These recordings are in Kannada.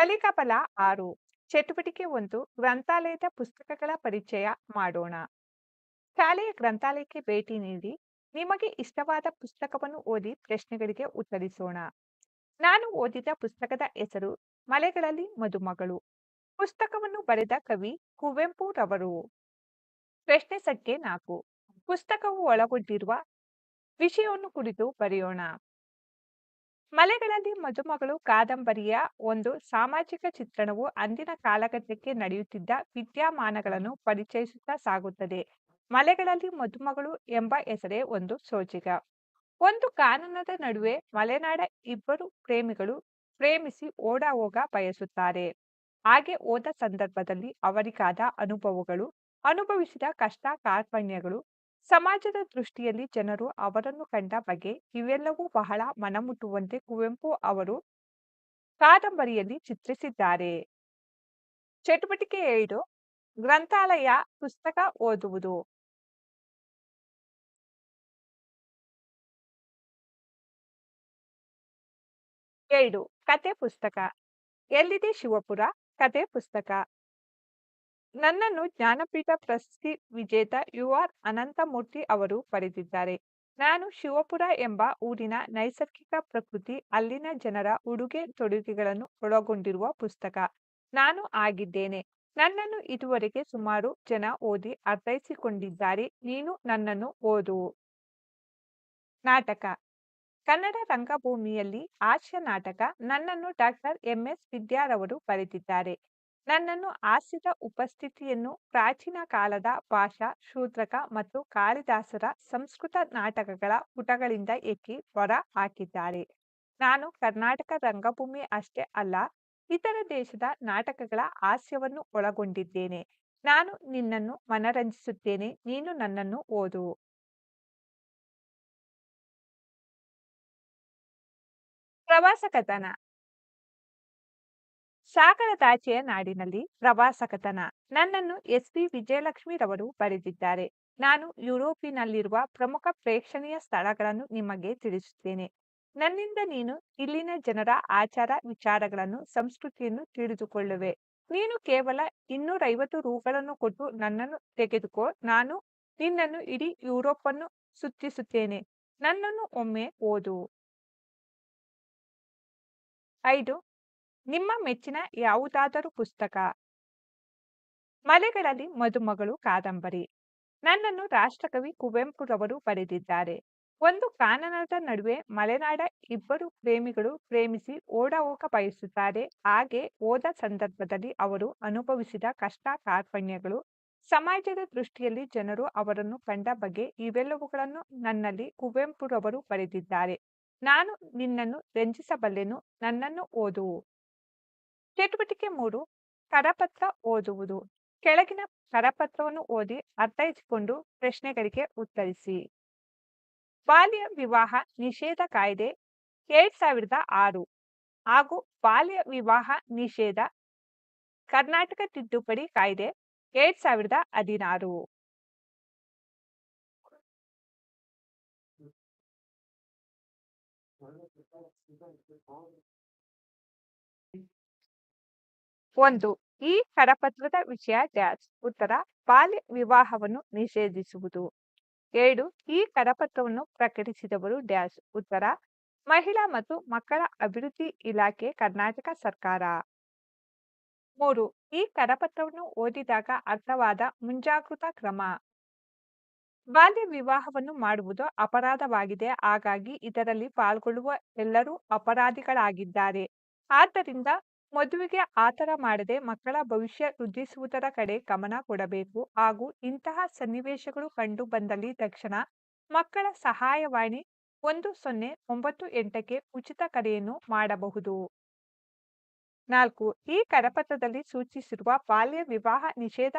ಕಲಿಕಾ ಬಲ ಆರು. ಚಟುವಟಿಕೆ ಒಂದು, ಗ್ರಂಥಾಲಯದ ಪುಸ್ತಕಗಳ ಪರಿಚಯ ಮಾಡೋಣ. ಶಾಲೆಯ ಗ್ರಂಥಾಲಯಕ್ಕೆ ಭೇಟಿ ನೀಡಿ, ನಿಮಗೆ ಇಷ್ಟವಾದ ಪುಸ್ತಕವನ್ನು ಓದಿ ಪ್ರಶ್ನೆಗಳಿಗೆ ಉತ್ತರಿಸೋಣ. ನಾನು ಓದಿದ ಪುಸ್ತಕದ ಹೆಸರು, ಮಲೆಗಳಲ್ಲಿ ಮದುಮಗಳು. ಪುಸ್ತಕವನ್ನು ಬರೆದ ಕವಿ ಕುವೆಂಪು ರವರು ಪ್ರಶ್ನೆ ಸಂಖ್ಯೆ ನಾಲ್ಕು. ಪುಸ್ತಕವು ಒಳಗೊಂಡಿರುವ ವಿಷಯವನ್ನು ಕುರಿತು ಬರೆಯೋಣ. ಮಲೆಗಳಲ್ಲಿ ಮದುಮಗಳು ಕಾದಂಬರಿಯ ಒಂದು ಸಾಮಾಜಿಕ ಚಿತ್ರಣವು ಅಂದಿನ ಕಾಲಘಟ್ಟಕ್ಕೆ ನಡೆಯುತ್ತಿದ್ದ ವಿದ್ಯಮಾನಗಳನ್ನು ಪರಿಚಯಿಸುತ್ತಾ ಸಾಗುತ್ತದೆ. ಮಲೆಗಳಲ್ಲಿ ಮದುಮಗಳು ಎಂಬ ಹೆಸರೇ ಒಂದು ಸೋಜಿಗ. ಒಂದು ಕಾನನದ ನಡುವೆ ಮಲೆನಾಡ ಇಬ್ಬರು ಪ್ರೇಮಿಗಳು ಪ್ರೇಮಿಸಿ ಓಡ ಹೋಗ ಬಯಸುತ್ತಾರೆ. ಹಾಗೆ ಹೋದ ಸಂದರ್ಭದಲ್ಲಿ ಅವರಿಗಾದ ಅನುಭವಗಳು. ಅನುಭವಿಸಿದ ಕಷ್ಟ ಕಾರ್ಪಣ್ಯಗಳು ಸಮಾಜದ ದೃಷ್ಟಿಯಲ್ಲಿ ಜನರು ಅವರನ್ನು ಕಂಡ ಬಗೆ ಇವೆಲ್ಲವೂ ಬಹಳ ಮನಮುಟ್ಟುವಂತೆ ಕುವೆಂಪು ಅವರು ಕಾದಂಬರಿಯಲ್ಲಿ ಚಿತ್ರಿಸಿದ್ದಾರೆ. ಚಟುವಟಿಕೆ ಎರಡು, ಗ್ರಂಥಾಲಯ ಪುಸ್ತಕ ಓದುವುದು. ಎರಡು ಕತೆ ಪುಸ್ತಕ. ಎಲ್ಲಿದೆ ಶಿವಪುರ? ಕತೆ ಪುಸ್ತಕ. ನನ್ನನ್ನು ಜ್ಞಾನಪೀಠ ಪ್ರಶಸ್ತಿ ವಿಜೇತ ಯು ಆರ್ ಅನಂತಮೂರ್ತಿ ಅವರು ಬರೆದಿದ್ದಾರೆ. ನಾನು ಶಿವಪುರ ಎಂಬ ಊರಿನ ನೈಸರ್ಗಿಕ ಪ್ರಕೃತಿ, ಅಲ್ಲಿನ ಜನರ ಉಡುಗೆ ತೊಡುಗೆಗಳನ್ನು ಒಳಗೊಂಡಿರುವ ಪುಸ್ತಕ. ನಾನು ಆಗಿದ್ದೇನೆ. ನನ್ನನ್ನು ಇದುವರೆಗೆ ಸುಮಾರು ಜನ ಓದಿ ಅರ್ಥೈಸಿಕೊಂಡಿದ್ದಾರೆ. ನೀನು ನನ್ನನ್ನು ಓದು. ನಾಟಕ. ಕನ್ನಡ ರಂಗಭೂಮಿಯಲ್ಲಿ ಹಾಸ್ಯ ನಾಟಕ. ನನ್ನನ್ನು ಡಾಕ್ಟರ್ ಎಂಎಸ್ ವಿದ್ಯಾರವರು ಬರೆದಿದ್ದಾರೆ. ನನ್ನನ್ನು ಹಾಸ್ಯದ ಉಪಸ್ಥಿತಿಯನ್ನು ಪ್ರಾಚೀನ ಕಾಲದ ಭಾಷಾ, ಶೂದ್ರಕ ಮತ್ತು ಕಾಳಿದಾಸರ ಸಂಸ್ಕೃತ ನಾಟಕಗಳ ಪುಟಗಳಿಂದ ಎಕ್ಕಿ ಹೊರ ಹಾಕಿದ್ದಾರೆ. ನಾನು ಕರ್ನಾಟಕ ರಂಗಭೂಮಿ ಅಷ್ಟೇ ಅಲ್ಲ, ಇತರ ದೇಶದ ನಾಟಕಗಳ ಹಾಸ್ಯವನ್ನು ಒಳಗೊಂಡಿದ್ದೇನೆ. ನಾನು ನಿನ್ನನ್ನು ಮನರಂಜಿಸುತ್ತೇನೆ, ನೀನು ನನ್ನನ್ನು ಓದು. ಪ್ರವಾಸ ಕಥನ ಸಾಗರದಾಚೆಯ ನಾಡಿನಲ್ಲಿ ಪ್ರವಾಸ ಕಥನ. ನನ್ನನ್ನು ಎಸ್ ಪಿ ವಿಜಯಲಕ್ಷ್ಮಿರವರು ಬರೆದಿದ್ದಾರೆ. ನಾನು ಯುರೋಪಿನಲ್ಲಿರುವ ಪ್ರಮುಖ ಪ್ರೇಕ್ಷಣೀಯ ಸ್ಥಳಗಳನ್ನು ನಿಮಗೆ ತಿಳಿಸುತ್ತೇನೆ. ನನ್ನಿಂದ ನೀನು ಇಲ್ಲಿನ ಜನರ ಆಚಾರ ವಿಚಾರಗಳನ್ನು, ಸಂಸ್ಕೃತಿಯನ್ನು ತಿಳಿದುಕೊಳ್ಳುವೆ. ನೀನು ಕೇವಲ ಇನ್ನೂರೈವತ್ತು ರೂಗಳನ್ನು ಕೊಟ್ಟು ನನ್ನನ್ನು ತೆಗೆದುಕೋ. ನಾನು ನಿನ್ನನ್ನು ಇಡೀ ಯುರೋಪನ್ನು ಸುತ್ತಿಸುತ್ತೇನೆ. ನನ್ನನ್ನು ಒಮ್ಮೆ ಓದು. ಐದು ನಿಮ್ಮ ಮೆಚ್ಚಿನ ಯಾವುದಾದರೂ ಪುಸ್ತಕ? ಮಲೆಗಳಲ್ಲಿ ಮದುಮಗಳು ಕಾದಂಬರಿ. ನನ್ನನ್ನು ರಾಷ್ಟ್ರಕವಿ ಕುವೆಂಪುರವರು ಬರೆದಿದ್ದಾರೆ. ಒಂದು ಕಾನನದ ನಡುವೆ ಮಲೆನಾಡ ಇಬ್ಬರು ಪ್ರೇಮಿಗಳು ಪ್ರೇಮಿಸಿ ಓಡ ಹೋಗ ಬಯಸುತ್ತಾರೆ. ಹಾಗೆ ಓದ ಸಂದರ್ಭದಲ್ಲಿ ಅವರು ಅನುಭವಿಸಿದ ಕಷ್ಟ ಕಾರ್ಪಣ್ಯಗಳು ಸಮಾಜದ ದೃಷ್ಟಿಯಲ್ಲಿ ಜನರು ಅವರನ್ನು ಕಂಡ ಬಗ್ಗೆ ಇವೆಲ್ಲವುಗಳನ್ನು ನನ್ನಲ್ಲಿ ಕುವೆಂಪುರವರು ಬರೆದಿದ್ದಾರೆ. ನಾನು ನಿನ್ನನ್ನು ರಂಜಿಸಬಲ್ಲೆನು, ನನ್ನನ್ನು ಓದು ಚಟುವಟಿಕೆ ಮೂರು, ಕರಪತ್ರ ಓದುವುದು. ಕೆಳಗಿನ ಕರಪತ್ರವನ್ನು ಓದಿ ಅರ್ಥೈಸಿಕೊಂಡು ಪ್ರಶ್ನೆಗಳಿಗೆ ಉತ್ತರಿಸಿ. ಬಾಲ್ಯ ವಿವಾಹ ನಿಷೇಧ ಕಾಯ್ದೆ ಎರಡ್ ಸಾವಿರದ ಆರು ಹಾಗೂ ಬಾಲ್ಯ ವಿವಾಹ ನಿಷೇಧ ಕರ್ನಾಟಕ ತಿದ್ದುಪಡಿ ಕಾಯ್ದೆ ಎರಡ್ ಸಾವಿರದ ಹದಿನಾರು. ಒಂದು, ಈ ಕರಪತ್ರದ ವಿಷಯ ಡ್ಯಾಶ್ ಉತ್ತರ ಬಾಲ್ಯ ವಿವಾಹವನ್ನು ನಿಷೇಧಿಸುವುದು. ಎರಡು, ಈ ಕರಪತ್ರವನ್ನು ಪ್ರಕಟಿಸಿದವರು ಡ್ಯಾಶ್ ಉತ್ತರ ಮಹಿಳಾ ಮತ್ತು ಮಕ್ಕಳ ಅಭಿವೃದ್ಧಿ ಇಲಾಖೆ ಕರ್ನಾಟಕ ಸರ್ಕಾರ. ಮೂರು, ಈ ಕರಪತ್ರವನ್ನು ಓದಿದಾಗ ಅರ್ಥವಾದ ಮುಂಜಾಗೃತಾ ಕ್ರಮ. ಬಾಲ್ಯ ವಿವಾಹವನ್ನು ಮಾಡುವುದು ಅಪರಾಧವಾಗಿದೆ, ಹಾಗಾಗಿ ಇದರಲ್ಲಿ ಪಾಲ್ಗೊಳ್ಳುವ ಎಲ್ಲರೂ ಅಪರಾಧಿಗಳಾಗಿದ್ದಾರೆ. ಆದ್ದರಿಂದ ಮದುವೆಗೆ ಆತರ ಮಾಡದೆ ಮಕ್ಕಳ ಭವಿಷ್ಯ ವೃದ್ಧಿಸುವುದರ ಕಡೆ ಗಮನ ಕೊಡಬೇಕು. ಹಾಗೂ ಇಂತಹ ಸನ್ನಿವೇಶಗಳು ಕಂಡು ಬಂದಲ್ಲಿ ತಕ್ಷಣ ಮಕ್ಕಳ ಸಹಾಯವಾಣಿ ಒಂದು ಸೊನ್ನೆ ಒಂಬತ್ತು ಎಂಟಕ್ಕೆ ಉಚಿತ ಕರೆಯನ್ನು ಮಾಡಬಹುದು. ನಾಲ್ಕು, ಈ ಕರಪತ್ರದಲ್ಲಿ ಸೂಚಿಸಿರುವ ಬಾಲ್ಯ ವಿವಾಹ ನಿಷೇಧ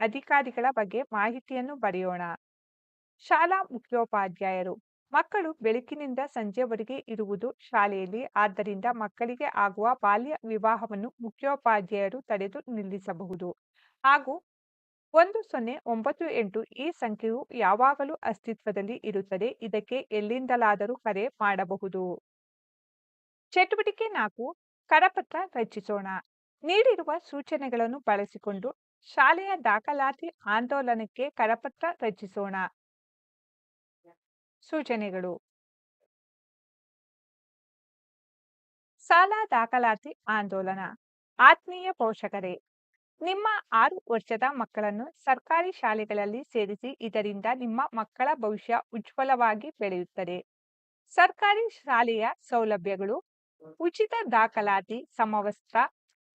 ಅಧಿಕಾರಿಗಳ ಬಗ್ಗೆ ಮಾಹಿತಿಯನ್ನು ಬರೆಯೋಣ. ಶಾಲಾ ಮುಖ್ಯೋಪಾಧ್ಯಾಯರು ಮಕ್ಕಳು ಬೆಳಕಿನಿಂದ ಸಂಜೆವರೆಗೆ ಇರುವುದು ಶಾಲೆಯಲ್ಲಿ, ಆದ್ದರಿಂದ ಮಕ್ಕಳಿಗೆ ಆಗುವ ಬಾಲ್ಯ ವಿವಾಹವನ್ನು ಮುಖ್ಯೋಪಾಧ್ಯಾಯರು ತಡೆದು ನಿಲ್ಲಿಸಬಹುದು. ಹಾಗೂ ಒಂದು ಸೊನ್ನೆ ಒಂಬತ್ತು ಎಂಟು ಈ ಸಂಖ್ಯೆಯು ಯಾವಾಗಲೂ ಅಸ್ತಿತ್ವದಲ್ಲಿ ಇರುತ್ತದೆ. ಇದಕ್ಕೆ ಎಲ್ಲಿಂದಲಾದರೂ ಕರೆ ಮಾಡಬಹುದು. ಚಟುವಟಿಕೆ ನಾಲ್ಕು, ಕರಪತ್ರ ರಚಿಸೋಣ. ನೀಡಿರುವ ಸೂಚನೆಗಳನ್ನು ಬಳಸಿಕೊಂಡು ಶಾಲೆಯ ದಾಖಲಾತಿ ಆಂದೋಲನಕ್ಕೆ ಕರಪತ್ರ ರಚಿಸೋಣ. ಸೂಚನೆಗಳು. ಸಾಲ ದಾಖಲಾತಿ ಆಂದೋಲನ. ಆತ್ಮೀಯ ಪೋಷಕರೇ, ನಿಮ್ಮ ಆರು ವರ್ಷದ ಮಕ್ಕಳನ್ನು ಸರ್ಕಾರಿ ಶಾಲೆಗಳಲ್ಲಿ ಸೇರಿಸಿ ಇದರಿಂದ ನಿಮ್ಮ ಮಕ್ಕಳ ಭವಿಷ್ಯ ಉಜ್ವಲವಾಗಿ ಬೆಳೆಯುತ್ತದೆ. ಸರ್ಕಾರಿ ಶಾಲೆಯ ಸೌಲಭ್ಯಗಳು, ಉಚಿತ ದಾಖಲಾತಿ ಸಮವಸ್ತ್ರ,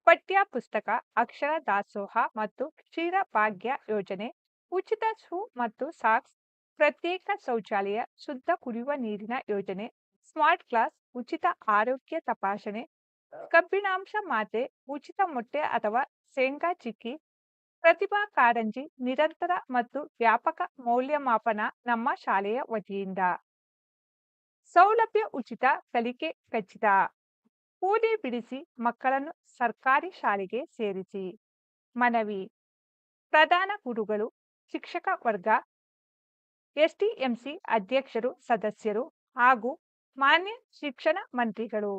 ಪಠ್ಯ ಪುಸ್ತಕ, ಅಕ್ಷರ ದಾಸೋಹ ಮತ್ತು ಕ್ಷೀರ ಭಾಗ್ಯ ಯೋಜನೆ, ಉಚಿತ ಶೂ ಮತ್ತು ಸಾಕ್ಸ್ ಪ್ರತ್ಯೇಕ ಶೌಚಾಲಯ ಶುದ್ಧ ಕುಡಿಯುವ ನೀರಿನ ಯೋಜನೆ ಸ್ಮಾರ್ಟ್ ಕ್ಲಾಸ್ ಉಚಿತ ಆರೋಗ್ಯ ತಪಾಸಣೆ ಕಬ್ಬಿಣಾಂಶ ಮಾತೆ ಉಚಿತ ಮೊಟ್ಟೆ ಅಥವಾ ಶೇಂಗಾ ಚಿಕ್ಕಿ ಪ್ರತಿಭಾ ಕಾರಂಜಿ ನಿರಂತರ ಮತ್ತು ವ್ಯಾಪಕ ಮೌಲ್ಯಮಾಪನ ನಮ್ಮ ಶಾಲೆಯ ವತಿಯಿಂದ. ಸೌಲಭ್ಯ ಉಚಿತ ಕಲಿಕೆ ಖಚಿತ. ಕೂಲಿ ಬಿಡಿಸಿ ಮಕ್ಕಳನ್ನು ಸರ್ಕಾರಿ ಶಾಲೆಗೆ ಸೇರಿಸಿ. ಮನವಿ. ಪ್ರಧಾನ ಗುರುಗಳು ಶಿಕ್ಷಕ ವರ್ಗ ಎಸ್ಟಿಎಂಸಿ ಅಧ್ಯಕ್ಷರು ಸದಸ್ಯರು ಹಾಗೂ ಮಾನ್ಯ ಶಿಕ್ಷಣ ಮಂತ್ರಿಗಳು.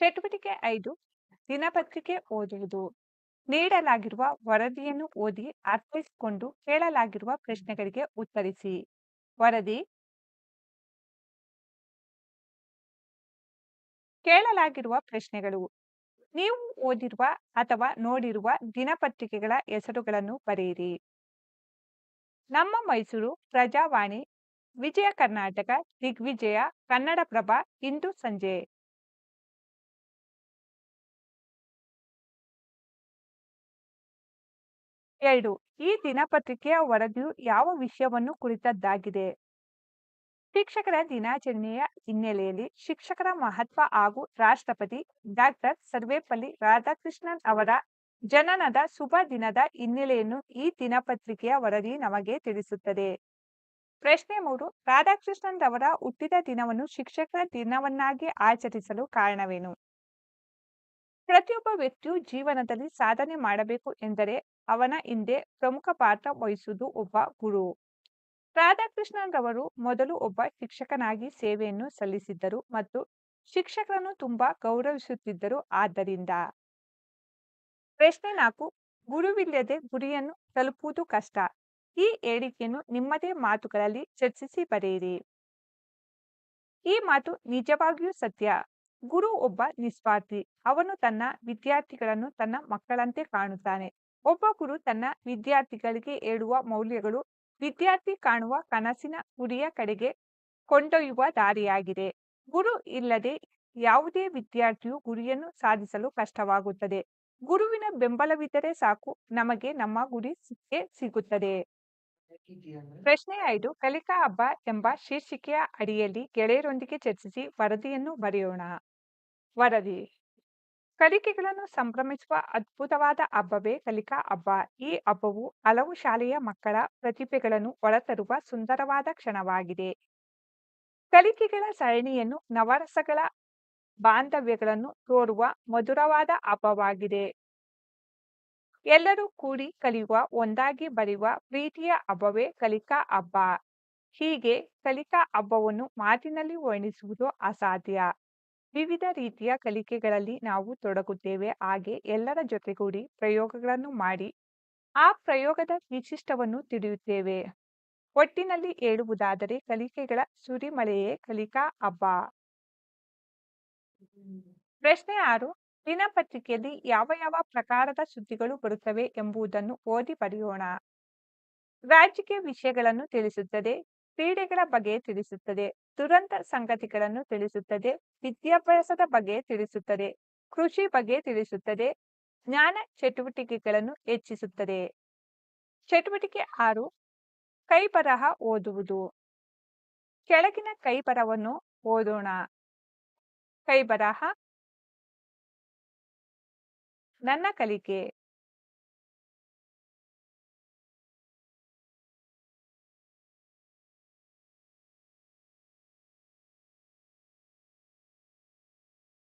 ಚಟುವಟಿಕೆ ಐದು ದಿನಪತ್ರಿಕೆ ಓದುವುದು. ನೀಡಲಾಗಿರುವ ವರದಿಯನ್ನು ಓದಿ ಅರ್ಥೈಸಿಕೊಂಡು ಕೇಳಲಾಗಿರುವ ಪ್ರಶ್ನೆಗಳಿಗೆ ಉತ್ತರಿಸಿ. ವರದಿ ಕೇಳಲಾಗಿರುವ ಪ್ರಶ್ನೆಗಳು. ನೀವು ಓದಿರುವ ಅಥವಾ ನೋಡಿರುವ ದಿನಪತ್ರಿಕೆಗಳ ಹೆಸರುಗಳನ್ನು ಬರೆಯಿರಿ. ನಮ್ಮ ಮೈಸೂರು ಪ್ರಜಾವಾಣಿ ವಿಜಯ ಕರ್ನಾಟಕ ದಿಗ್ವಿಜಯ ಕನ್ನಡಪ್ರಭ ಇಂದು ಸಂಜೆ. ಎರಡು, ಈ ದಿನಪತ್ರಿಕೆಯ ವರದಿಯು ಯಾವ ವಿಷಯವನ್ನು ಕುರಿತದ್ದಾಗಿದೆ? ಶಿಕ್ಷಕರ ದಿನಾಚರಣೆಯ ಹಿನ್ನೆಲೆಯಲ್ಲಿ ಶಿಕ್ಷಕರ ಮಹತ್ವ ಹಾಗೂ ರಾಷ್ಟ್ರಪತಿ ಡಾಕ್ಟರ್ ಸರ್ವೇಪಲ್ಲಿ ರಾಧಾಕೃಷ್ಣನ್ ಅವರ ಜನನದ ಶುಭ ದಿನದ ಹಿನ್ನೆಲೆಯನ್ನು ಈ ದಿನಪತ್ರಿಕೆಯ ವರದಿ ನಮಗೆ ತಿಳಿಸುತ್ತದೆ. ಪ್ರಶ್ನೆ ಮೂರು, ರಾಧಾಕೃಷ್ಣನ್ ಅವರ ಹುಟ್ಟಿದ ದಿನವನ್ನು ಶಿಕ್ಷಕರ ದಿನವನ್ನಾಗಿ ಆಚರಿಸಲು ಕಾರಣವೇನು? ಪ್ರತಿಯೊಬ್ಬ ವ್ಯಕ್ತಿಯು ಜೀವನದಲ್ಲಿ ಸಾಧನೆ ಮಾಡಬೇಕು ಎಂದರೆ ಅವನ ಹಿಂದೆ ಪ್ರಮುಖ ಪಾತ್ರ ವಹಿಸುವುದು ಒಬ್ಬ ಗುರು. ರಾಧಾಕೃಷ್ಣನ್ ರವರು ಮೊದಲು ಒಬ್ಬ ಶಿಕ್ಷಕನಾಗಿ ಸೇವೆಯನ್ನು ಸಲ್ಲಿಸಿದ್ದರು ಮತ್ತು ಶಿಕ್ಷಕರನ್ನು ತುಂಬಾ ಗೌರವಿಸುತ್ತಿದ್ದರು ಆದ್ದರಿಂದ. ಪ್ರಶ್ನೆ ನಾಲ್ಕು, ಗುರುವಿಲ್ಲದೆ ಗುರಿಯನ್ನು ತಲುಪುವುದು ಕಷ್ಟ. ಈ ಹೇಳಿಕೆಯನ್ನು ನಿಮ್ಮದೇ ಮಾತುಗಳಲ್ಲಿ ಚರ್ಚಿಸಿ ಬರೆಯಿರಿ. ಈ ಮಾತು ನಿಜವಾಗಿಯೂ ಸತ್ಯ. ಗುರು ಒಬ್ಬ ನಿಸ್ವಾರ್ಥಿ. ಅವನು ತನ್ನ ವಿದ್ಯಾರ್ಥಿಗಳನ್ನು ತನ್ನ ಮಕ್ಕಳಂತೆ ಕಾಣುತ್ತಾನೆ. ಒಬ್ಬ ಗುರು ತನ್ನ ವಿದ್ಯಾರ್ಥಿಗಳಿಗೆ ಹೇಳುವ ಮೌಲ್ಯಗಳು, ವಿದ್ಯಾರ್ಥಿ ಕಾಣುವ ಕನಸಿನ ಗುರಿಯ ಕಡೆಗೆ ಕೊಂಡೊಯ್ಯುವ ದಾರಿಯಾಗಿದೆ. ಗುರು ಇಲ್ಲದೆ ಯಾವುದೇ ವಿದ್ಯಾರ್ಥಿಯು ಗುರಿಯನ್ನು ಸಾಧಿಸಲು ಕಷ್ಟವಾಗುತ್ತದೆ. ಗುರುವಿನ ಬೆಂಬಲವಿದ್ದರೆ ಸಾಕು, ನಮಗೆ ನಮ್ಮ ಗುರಿ ಸಿಕ್ಕೇ ಸಿಗುತ್ತದೆ. ಪ್ರಶ್ನೆ ಐದು, ಕಲಿಕಾ ಹಬ್ಬ ಎಂಬ ಶೀರ್ಷಿಕೆಯ ಅಡಿಯಲ್ಲಿ ಗೆಳೆಯರೊಂದಿಗೆ ಚರ್ಚಿಸಿ ವರದಿಯನ್ನು ಬರೆಯೋಣ. ವರದಿ. ಕಲಿಕೆಗಳನ್ನು ಸಂಭ್ರಮಿಸುವ ಅದ್ಭುತವಾದ ಹಬ್ಬವೇ ಕಲಿಕಾ ಹಬ್ಬ. ಈ ಹಬ್ಬವು ಹಲವು ಶಾಲೆಯ ಮಕ್ಕಳ ಪ್ರತಿಭೆಗಳನ್ನು ಹೊರತರುವ ಸುಂದರವಾದ ಕ್ಷಣವಾಗಿದೆ. ಕಲಿಕೆಗಳ ಸರಣಿಯನ್ನು ನವರಸಗಳ ಬಾಂಧವ್ಯಗಳನ್ನು ತೋರುವ ಮಧುರವಾದ ಹಬ್ಬವಾಗಿದೆ. ಎಲ್ಲರೂ ಕೂಡಿ ಕಲಿಯುವ, ಒಂದಾಗಿ ಬರೆಯುವ ಪ್ರೀತಿಯ ಹಬ್ಬವೇ ಕಲಿಕಾ ಹಬ್ಬ. ಹೀಗೆ ಕಲಿಕಾ ಹಬ್ಬವನ್ನು ಮಾತಿನಲ್ಲಿ ವರ್ಣಿಸುವುದು ಅಸಾಧ್ಯ. ವಿವಿಧ ರೀತಿಯ ಕಲಿಕೆಗಳಲ್ಲಿ ನಾವು ತೊಡಗುತ್ತೇವೆ. ಹಾಗೆ ಎಲ್ಲರ ಜೊತೆಗೂಡಿ ಪ್ರಯೋಗಗಳನ್ನು ಮಾಡಿ ಆ ಪ್ರಯೋಗದ ವಿಶಿಷ್ಟವನ್ನು ತಿಳಿಯುತ್ತೇವೆ. ಒಟ್ಟಿನಲ್ಲಿ ಹೇಳುವುದಾದರೆ ಕಲಿಕೆಗಳ ಸುರಿಮಳೆಯೇ ಕಲಿಕಾ ಹಬ್ಬ. ಪ್ರಶ್ನೆ ಆರು, ದಿನಪತ್ರಿಕೆಯಲ್ಲಿ ಯಾವ ಯಾವ ಪ್ರಕಾರದ ಸುದ್ದಿಗಳು ಬರುತ್ತವೆ ಎಂಬುದನ್ನು ಓದಿ ಬರೆಯೋಣ. ರಾಜಕೀಯ ವಿಷಯಗಳನ್ನು ತಿಳಿಸುತ್ತದೆ, ಕ್ರೀಡೆಗಳ ಬಗ್ಗೆ ತಿಳಿಸುತ್ತದೆ. ದುರಂತ ಸಂಗತಿಗಳನ್ನು ತಿಳಿಸುತ್ತದೆ, ವಿದ್ಯಾಭ್ಯಾಸದ ಬಗ್ಗೆ ತಿಳಿಸುತ್ತದೆ, ಕೃಷಿ ಬಗ್ಗೆ ತಿಳಿಸುತ್ತದೆ, ಜ್ಞಾನ ಚಟುವಟಿಕೆಗಳನ್ನು ಹೆಚ್ಚಿಸುತ್ತದೆ. ಚಟುವಟಿಕೆ ಆರು, ಕೈಬರಹ ಓದುವುದು. ಕೆಳಗಿನ ಕೈಬರಹವನ್ನು ಓದೋಣ. ಕೈಬರಹ, ನನ್ನ ಕಲಿಕೆ.